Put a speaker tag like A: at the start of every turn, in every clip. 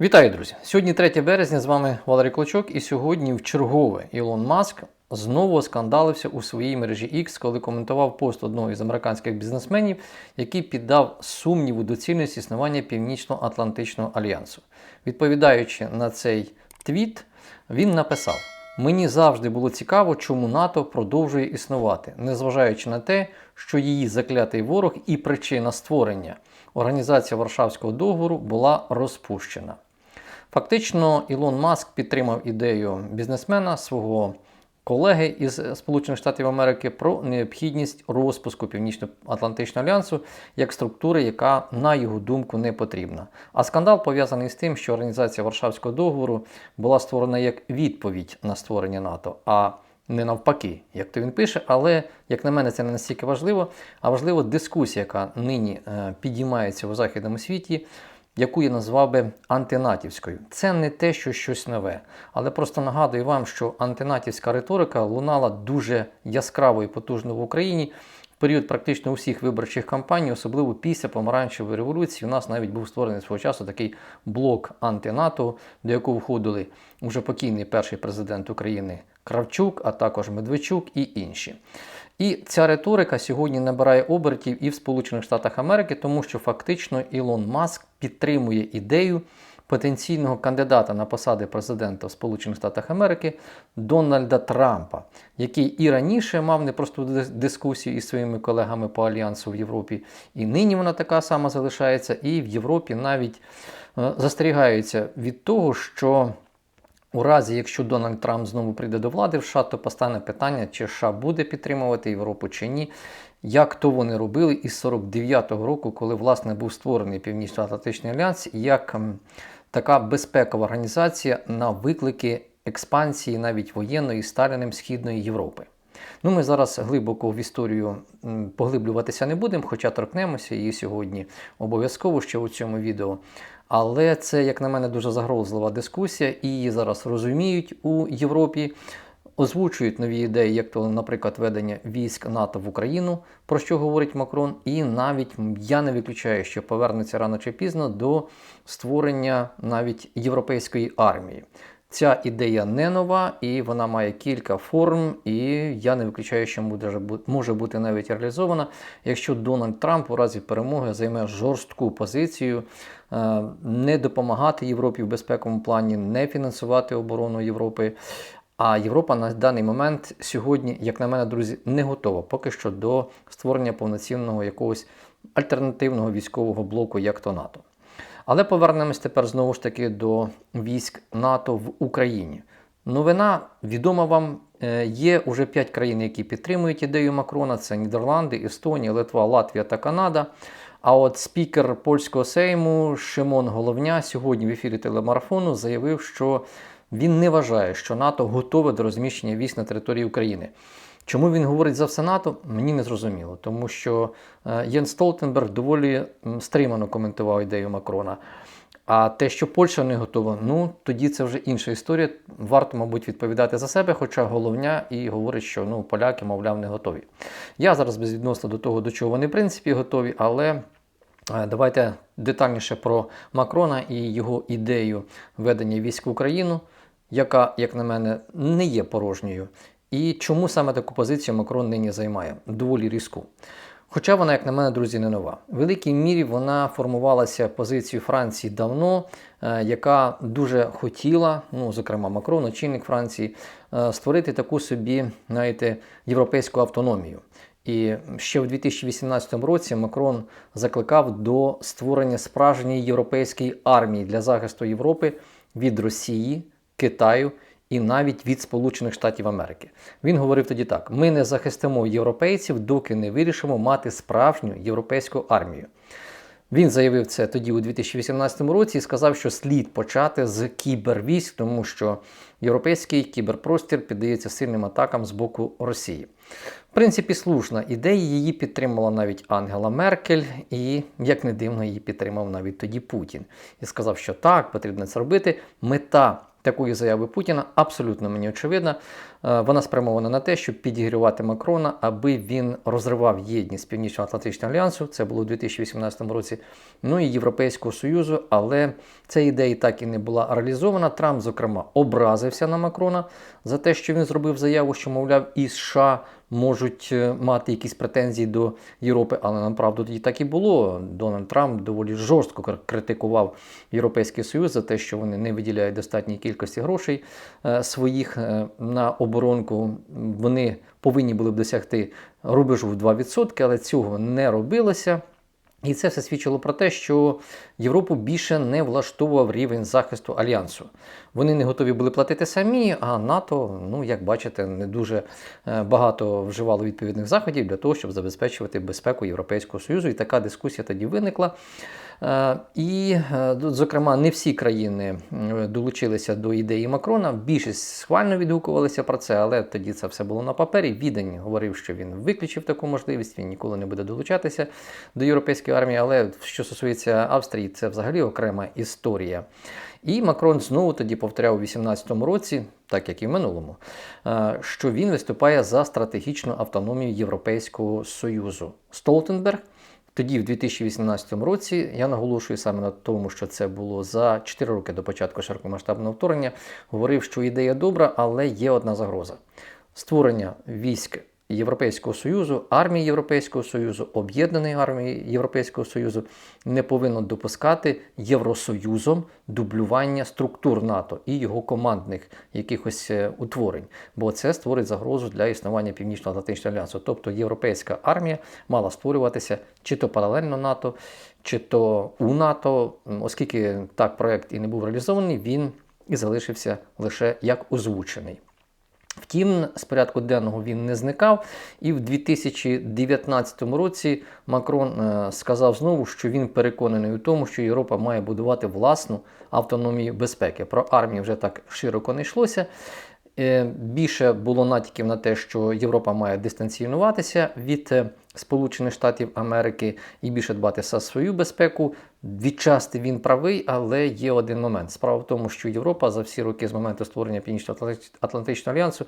A: Вітаю, друзі! Сьогодні 3 березня, з вами Валерій Клочок, і сьогодні в чергове Ілон Маск знову оскандалився у своїй мережі X, коли коментував пост одного із американських бізнесменів, який піддав сумніву доцільність існування Північно-Атлантичного альянсу. Відповідаючи на цей твіт, він написав: Мені завжди було цікаво, чому НАТО продовжує існувати, незважаючи на те, що її заклятий ворог і причина створення. Організація Варшавського договору була розпущена. Фактично, Ілон Маск підтримав ідею бізнесмена свого колеги із Сполучених Штатів Америки про необхідність розпуску Північно-Атлантичного альянсу як структури, яка, на його думку, не потрібна. А скандал пов'язаний з тим, що організація Варшавського договору була створена як відповідь на створення НАТО. а не навпаки, як то він пише, але, як на мене, це не настільки важливо, а важлива дискусія, яка нині е, підіймається у західному світі, яку я назвав би антинатівською. Це не те, що щось нове. Але просто нагадую вам, що антинатівська риторика лунала дуже яскраво і потужно в Україні. В період практично усіх виборчих кампаній, особливо після помаранчевої революції, у нас навіть був створений свого часу такий блок антинато, до якого входили уже покійний перший президент України Кравчук, а також Медведчук і інші. І ця риторика сьогодні набирає обертів і в Сполучених Штатах Америки, тому що фактично Ілон Маск підтримує ідею потенційного кандидата на посади президента в Сполучених Штатах Америки Дональда Трампа, який і раніше мав непросту дискусію із своїми колегами по альянсу в Європі, і нині вона така сама залишається, і в Європі навіть е, застерігаються від того, що. У разі, якщо Дональд Трамп знову прийде до влади в США, то постане питання, чи США буде підтримувати Європу чи ні. Як то вони робили із 49-го року, коли власне був створений Північно-Атлантичний альянс, як така безпекова організація на виклики експансії навіть воєнної Сталіним Східної Європи. Ну, Ми зараз глибоко в історію поглиблюватися не будемо, хоча торкнемося її сьогодні обов'язково ще у цьому відео. Але це, як на мене, дуже загрозлива дискусія, і її зараз розуміють у Європі. Озвучують нові ідеї, як то, наприклад, ведення військ НАТО в Україну, про що говорить Макрон, і навіть я не виключаю, що повернеться рано чи пізно до створення навіть європейської армії. Ця ідея не нова і вона має кілька форм, і я не виключаю, що може бути навіть реалізована, якщо Дональд Трамп у разі перемоги займе жорстку позицію, е, не допомагати Європі в безпековому плані, не фінансувати оборону Європи. А Європа на даний момент сьогодні, як на мене, друзі, не готова поки що до створення повноцінного якогось альтернативного військового блоку, як то НАТО. Але повернемось тепер знову ж таки до військ НАТО в Україні. Новина відома вам, е, є уже 5 країн, які підтримують ідею Макрона: це Нідерланди, Естонія, Литва, Латвія та Канада. А от спікер польського сейму Шимон Головня сьогодні в ефірі телемарафону заявив, що він не вважає, що НАТО готове до розміщення військ на території України. Чому він говорить за все НАТО, мені не зрозуміло, тому що е, Єн Столтенберг доволі стримано коментував ідею Макрона. А те, що Польща не готова, ну тоді це вже інша історія. Варто, мабуть, відповідати за себе, хоча головня і говорить, що ну, поляки, мовляв, не готові. Я зараз безвідносно до того, до чого вони в принципі готові, але е, давайте детальніше про Макрона і його ідею ведення військ в Україну, яка, як на мене, не є порожньою. І чому саме таку позицію Макрон нині займає? Доволі різку. Хоча вона, як на мене, друзі, не нова. В великій мірі вона формувалася позицією Франції давно, е, яка дуже хотіла, ну, зокрема, Макрон, очільник Франції, е, створити таку собі, знаєте, європейську автономію. І ще в 2018 році Макрон закликав до створення справжньої європейської армії для захисту Європи від Росії, Китаю і навіть від Сполучених Штатів Америки. Він говорив тоді так: ми не захистимо європейців, доки не вирішимо мати справжню європейську армію. Він заявив це тоді у 2018 році і сказав, що слід почати з кібервійськ, тому що європейський кіберпростір піддається сильним атакам з боку Росії. В принципі, слушна ідея, її підтримала навіть Ангела Меркель, і, як не дивно, її підтримав навіть тоді Путін. І сказав, що так, потрібно це робити. Мета такої заяви Путіна абсолютно мені очевидна. Е, Вона спрямована на те, щоб підігрівати Макрона, аби він розривав єдність Північно-Атлантичного альянсу. Це було у 2018 році. Ну і Європейського Союзу. Але ця ідея так і не була реалізована. Трамп, зокрема, образився на Макрона за те, що він зробив заяву, що, мовляв, і США можуть е, мати якісь претензії до Європи, але направду тоді так і було. Дональд Трамп доволі жорстко кр- критикував Європейський Союз за те, що вони не виділяють достатньої кількості грошей е, своїх е, на оборонку. Вони повинні були б досягти рубежу в 2%, але цього не робилося. І це все свідчило про те, що Європу більше не влаштовував рівень захисту альянсу. Вони не готові були платити самі, а НАТО, ну як бачите, не дуже е, багато вживало відповідних заходів для того, щоб забезпечувати безпеку Європейського Союзу. І така дискусія тоді виникла. Е, І, е, зокрема, не всі країни долучилися до ідеї Макрона. Більшість схвально відгукувалися про це, але тоді це все було на папері. Відень говорив, що він виключив таку можливість, він ніколи не буде долучатися до європейської армії. Але що стосується Австрії, це взагалі окрема історія. І Макрон знову тоді повторяв у 2018 році, так як і в минулому, е, що він виступає за стратегічну автономію Європейського Союзу. Столтенберг тоді, в 2018 році, я наголошую саме на тому, що це було за 4 роки до початку широкомасштабного вторгнення, говорив, що ідея добра, але є одна загроза: створення військ Європейського Союзу, армії Європейського Союзу, об'єднаної армії Європейського Союзу не повинно допускати Євросоюзом дублювання структур НАТО і його командних якихось е, утворень, бо це створить загрозу для існування Північно-Атлантичного альянсу. Тобто європейська армія мала створюватися чи то паралельно НАТО, чи то у НАТО, оскільки так проект і не був реалізований, він і залишився лише як озвучений. Втім, з порядку денного він не зникав, і в 2019 році Макрон е, сказав знову, що він переконаний у тому, що Європа має будувати власну автономію безпеки. Про армію вже так широко не йшлося. Е, Більше було натяків на те, що Європа має дистанціюватися від е, Сполучених Штатів Америки і більше дбати за свою безпеку. Відчасти він правий, але є один момент. Справа в тому, що Європа за всі роки з моменту створення Північно-Атлантичного альянсу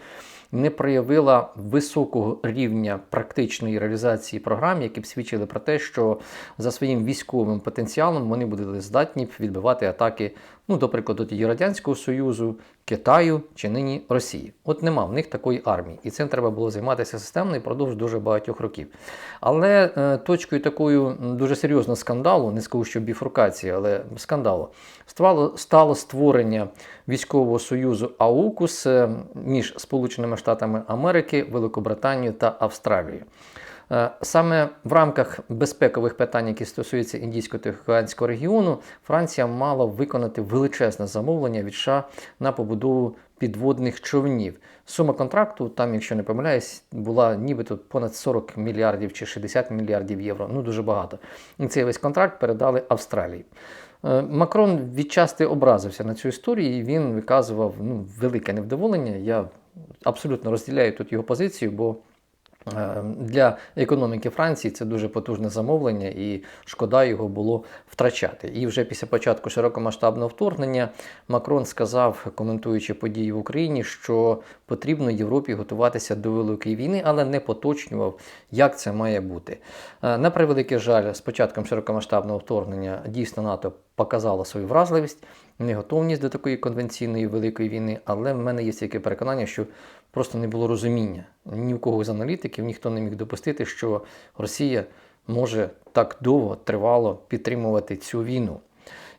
A: не проявила високого рівня практичної реалізації програм, які б свідчили про те, що за своїм військовим потенціалом вони були здатні відбивати атаки, ну, до прикладу, тоді Радянського Союзу, Китаю чи нині Росії. От нема в них такої армії, і цим треба було займатися системно і впродовж дуже багатьох років. Але е, точкою такою дуже серйозного скандалу, не скажу, що біфуркації, але скандалу, стало, стало створення військового союзу АУКУС е, між Сполученими Штатами Америки, Великобританією та Австралією. Е, Саме в рамках безпекових питань, які стосуються індійсько-тихоокеанського регіону, Франція мала виконати величезне замовлення від США на побудову підводних човнів. Сума контракту, там, якщо не помиляюсь, була нібито понад 40 мільярдів чи 60 мільярдів євро. Ну дуже багато. І цей весь контракт передали Австралії. Е, Макрон відчасти образився на цю історію, і він виказував ну, велике невдоволення. Я абсолютно розділяю тут його позицію, бо Для економіки Франції це дуже потужне замовлення, і шкода його було втрачати. І вже після початку широкомасштабного вторгнення Макрон сказав, коментуючи події в Україні, що потрібно Європі готуватися до великої війни, але не поточнював, як це має бути. Е, На превеликий жаль, з початком широкомасштабного вторгнення дійсно НАТО показало свою вразливість, неготовність до такої конвенційної великої війни, але в мене є таке переконання, що просто не було розуміння ні в кого з аналітиків, ніхто не міг допустити, що Росія може так довго тривало підтримувати цю війну.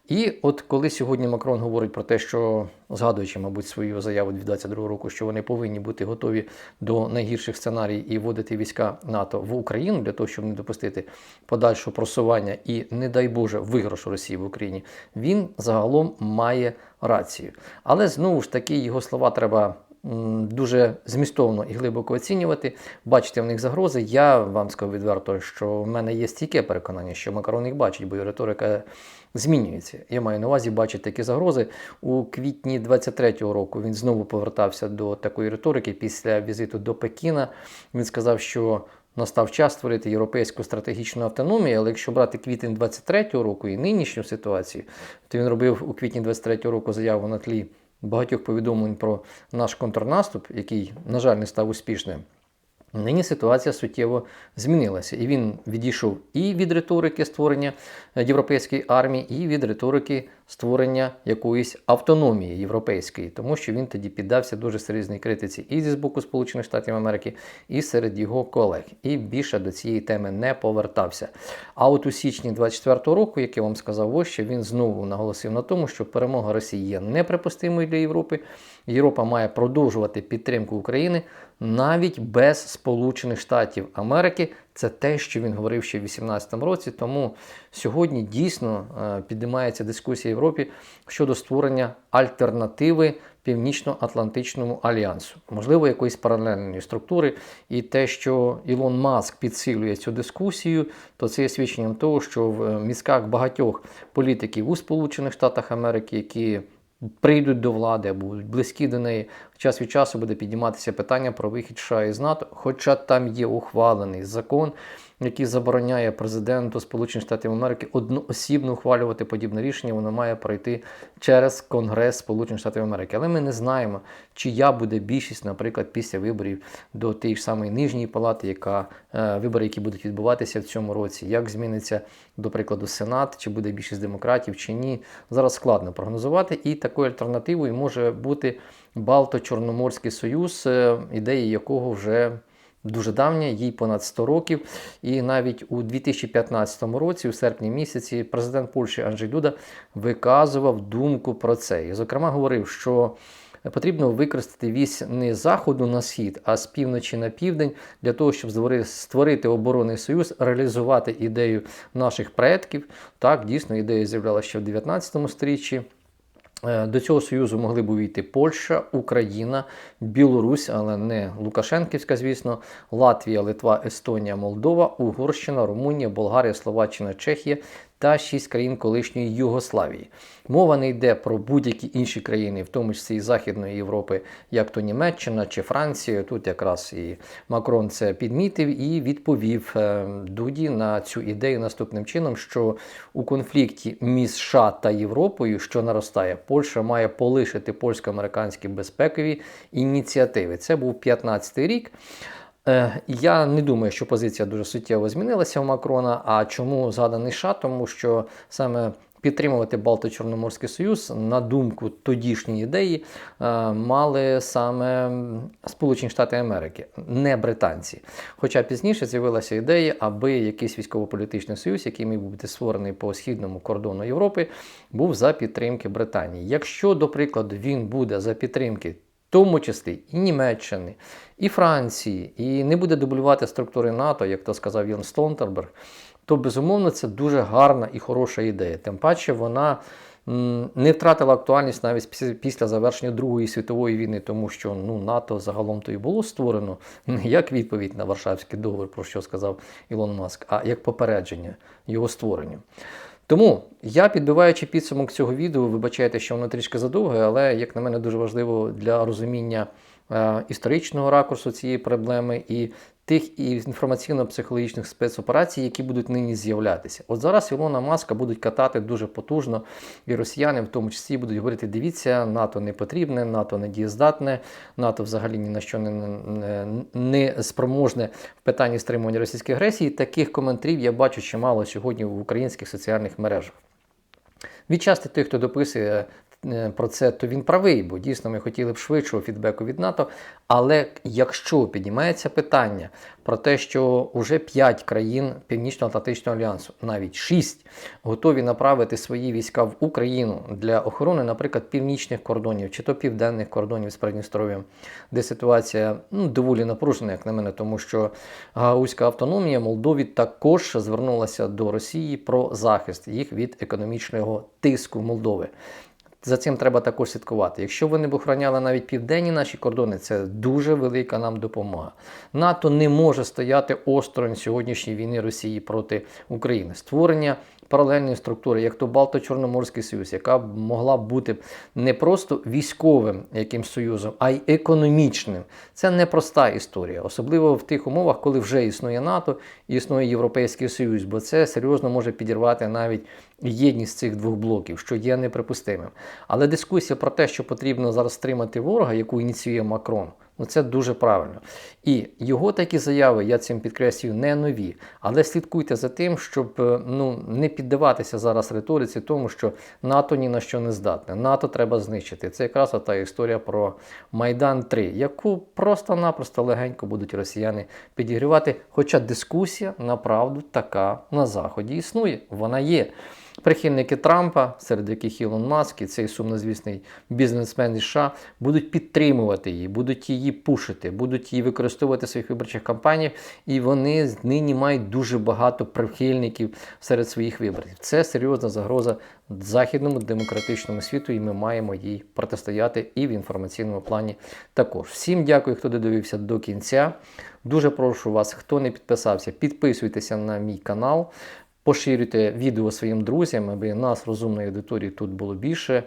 A: І от коли сьогодні Макрон говорить про те, що згадуючи, мабуть, свою заяву 2022 року, що вони повинні бути готові до найгірших сценаріїв і вводити війська НАТО в Україну для того, щоб не допустити подальшого просування і, не дай Боже, виграшу Росії в Україні, він загалом має рацію. Але знову ж таки його слова треба дуже змістовно і глибоко оцінювати, бачити в них загрози. Я вам скажу відверто, що в мене є стійке переконання, що Макарон їх бачить, бо риторика змінюється. Я маю на увазі бачити такі загрози. У квітні 23-го року він знову повертався до такої риторики після візиту до Пекіна. Він сказав, що настав час створити європейську стратегічну автономію, але якщо брати квітень 23-го року і нинішню ситуацію, то він робив у квітні 23-го року заяву на тлі багатьох повідомлень про наш контрнаступ, який, на жаль, не став успішним. Нині ситуація суттєво змінилася, і він відійшов і від риторики створення е, європейської армії, і від риторики створення якоїсь автономії європейської, тому що він тоді піддався дуже серйозній критиці і зі боку Сполучених Штатів Америки, і серед його колег, і більше до цієї теми не повертався. А от у січні 24-го року, як я вам сказав, ось що він знову наголосив на тому, що перемога Росії є неприпустимою для Європи. Європа має продовжувати підтримку України навіть без Сполучених Штатів Америки. Це те, що він говорив ще в 2018 році. Тому сьогодні дійсно е, піднімається дискусія в Європі щодо створення альтернативи Північно-Атлантичному альянсу, можливо, якоїсь паралельної структури. І те, що Ілон Маск підсилює цю дискусію, то це є свідченням того, що в е, мізках багатьох політиків у Сполучених Штатах Америки, які прийдуть до влади або будуть близькі до неї, час від часу буде підніматися питання про вихід США із НАТО, хоча там є ухвалений закон, який забороняє президенту Сполучених Штатів Америки одноосібно ухвалювати подібне рішення, воно має пройти через Конгрес Сполучених Штатів Америки. Але ми не знаємо, чия буде більшість, наприклад, після виборів до тієї ж самої нижньої палати, яка е, вибори, які будуть відбуватися в цьому році, як зміниться, до прикладу, Сенат, чи буде більшість демократів, чи ні. Зараз складно прогнозувати. І такою альтернативою може бути Балто-Чорноморський Союз, е, ідеї якого вже дуже давня, їй понад 100 років. І навіть у 2015 році, у серпні місяці, президент Польщі Анджей Дуда виказував думку про це. І, зокрема, говорив, що потрібно використати вісь не з заходу на схід, а з півночі на південь для того, щоб створити оборонний союз, реалізувати ідею наших предків. Так, дійсно, ідея з'являлася ще в 19 сторіччі. Е, До цього союзу могли б увійти Польща, Україна, Білорусь, але не Лукашенківська, звісно, Латвія, Литва, Естонія, Молдова, Угорщина, Румунія, Болгарія, Словаччина, Чехія та шість країн колишньої Югославії. Мова не йде про будь-які інші країни, в тому числі і Західної Європи, як то Німеччина чи Франція. Тут якраз і Макрон це підмітив і відповів е, Дуді на цю ідею наступним чином, що у конфлікті між США та Європою, що наростає, Польща має полишити польсько-американські безпекові ініціативи. Це був 15-й рік. Е, я не думаю, що позиція дуже суттєво змінилася у Макрона. А чому згаданий США? Тому що саме підтримувати Балто-Чорноморський Союз, на думку тодішньої ідеї, е, мали саме Сполучені Штати Америки, не британці. Хоча пізніше з'явилася ідея, аби якийсь військово-політичний союз, який міг бути створений по східному кордону Європи, був за підтримки Британії. Якщо, до прикладу, він буде за підтримки тому числі і Німеччини, і Франції, і не буде дублювати структури НАТО, як то сказав Йон Столтенберг, то безумовно це дуже гарна і хороша ідея. Тим паче вона не втратила актуальність навіть після завершення Другої світової війни, тому що ну, НАТО загалом то і було створено не як відповідь на Варшавський договір, про що сказав Ілон Маск, а як попередження його створенню. Тому я, підбиваючи підсумок цього відео, вибачайте, що воно трішки задовге, але, як на мене, дуже важливо для розуміння е, історичного ракурсу цієї проблеми і тих інформаційно-психологічних спецоперацій, які будуть нині з'являтися. От зараз Ілона Маска будуть катати дуже потужно, і росіяни в тому числі будуть говорити: дивіться, НАТО не потрібне, НАТО не дієздатне, НАТО взагалі ні на що не, не, не спроможне в питанні стримування російської агресії. Таких коментарів я бачу чимало сьогодні в українських соціальних мережах. Відчасти тих, хто дописує про це, то він правий, бо дійсно ми хотіли б швидшого фідбеку від НАТО. Але якщо піднімається питання про те, що вже 5 країн Північно-Атлантичного альянсу, навіть 6, готові направити свої війська в Україну для охорони, наприклад, північних кордонів чи то південних кордонів з Придністров'ям, де ситуація ну, доволі напружена, як на мене, тому що Гаузька автономія Молдові також звернулася до Росії про захист їх від економічного тиску Молдови. За цим треба також слідкувати. Якщо вони б охороняли навіть південні наші кордони, це дуже велика нам допомога. НАТО не може стояти осторонь сьогоднішньої війни Росії проти України. Створення паралельної структури, як то Балто-Чорноморський Союз, яка б могла бути не просто військовим якимсь союзом, а й економічним. Це непроста історія, особливо в тих умовах, коли вже існує НАТО і існує Європейський Союз, бо це серйозно може підірвати навіть єдність цих двох блоків, що є неприпустимим. Але дискусія про те, що потрібно зараз стримати ворога, яку ініціює Макрон, це дуже правильно. І його такі заяви, я цим підкреслюю, не нові. Але слідкуйте за тим, щоб е, ну, не піддаватися зараз риториці, тому що НАТО ні на що не здатне. НАТО треба знищити. Це якраз та історія про Майдан 3, яку просто-напросто легенько будуть росіяни підігрівати. Хоча дискусія направду така на Заході існує, вона є. Прихильники Трампа, серед яких Ілон Маск і цей сумнозвісний бізнесмен із США, будуть підтримувати її, будуть її пушити, будуть її використовувати в своїх виборчих кампаніях, і вони нині мають дуже багато прихильників серед своїх виборців. Це серйозна загроза західному демократичному світу, і ми маємо їй протистояти і в інформаційному плані також. Всім дякую, хто додивився до кінця. Дуже прошу вас, хто не підписався, підписуйтеся на мій канал. Поширюйте відео своїм друзям, аби нас, розумної аудиторії, тут було більше.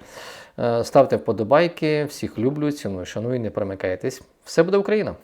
A: Е, Ставте вподобайки, всіх люблю, ціную, шаную, не перемикайтесь. Все буде Україна!